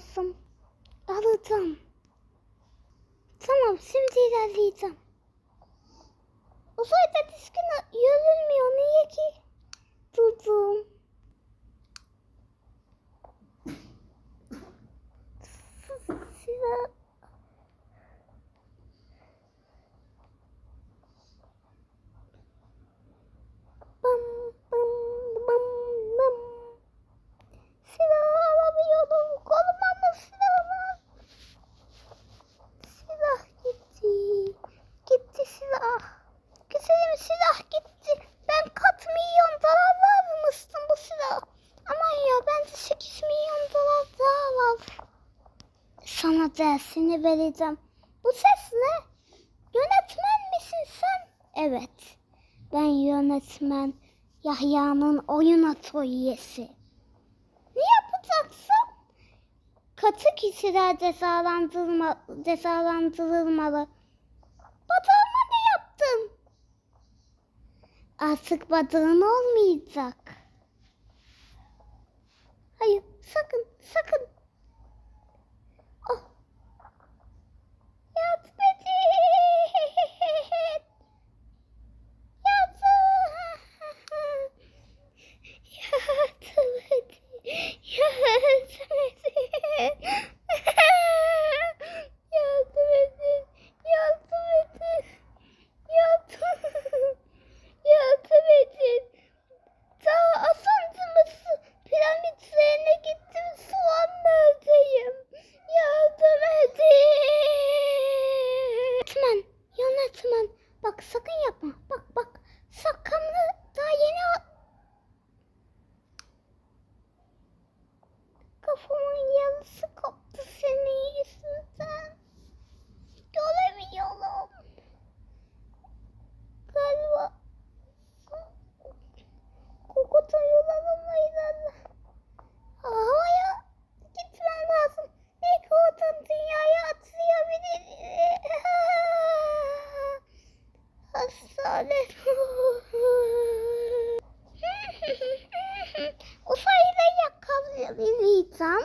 lazım. Alacağım. Tamam şimdi ilerleyeceğim. Uzayda diskin yürünmüyor. Niye ki? Durdum. Sana dersini vereceğim. Bu ses ne? Yönetmen misin sen? Evet. Ben yönetmen Yahya'nın oyun atölyesi. Ne yapacaksın? Katı kişiler cezalandırma, cezalandırılmalı. Badağıma ne yaptın? Artık badağın olmayacak. Hayır sakın. Yes! Hastane. Uzayda yakalayacağım.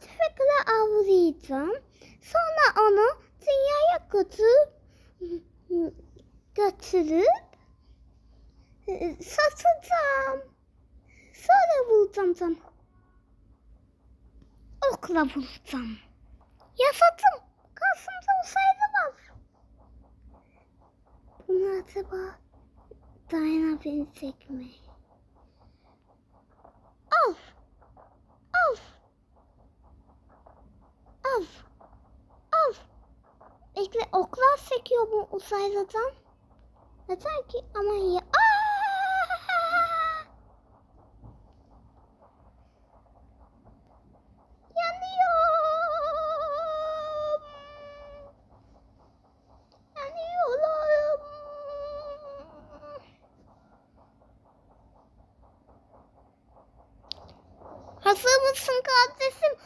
Tüfekle avlayacağım. Sonra onu dünyaya götürüp götürüp satacağım. Sonra bulacağım. Okla bulacağım. Yasadım. Bunu acaba dayanabilecek mi? Al. Al. Al. Al. Bekle oklar sekiyor bu uzaylıdan. Neden ki? Aman ya. Hazır mısın kardeşim?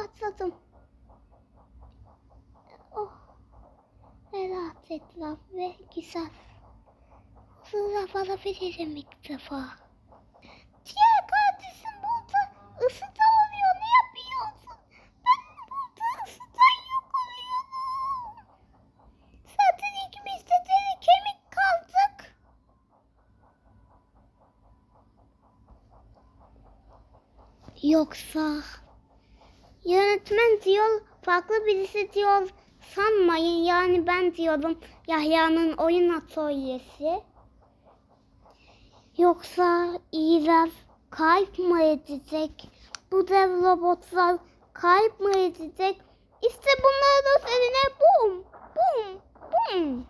Rahatladım. Oh. Ne rahat etraf ve güzel. Huzurla alabilirim ilk defa. Diğer kardeşim burada ısıda oluyor. Ne yapıyorsun? Ben burada ısıdan yok oluyorum. Zaten ikimiz de kemik kaldık. Yoksa yönetmen diyor farklı birisi diyor sanmayın yani ben diyorum Yahya'nın oyun atölyesi. Yoksa iyiler kalp mı edecek? Bu dev robotlar kalp mı edecek? İşte bunların üzerine bum bum bum.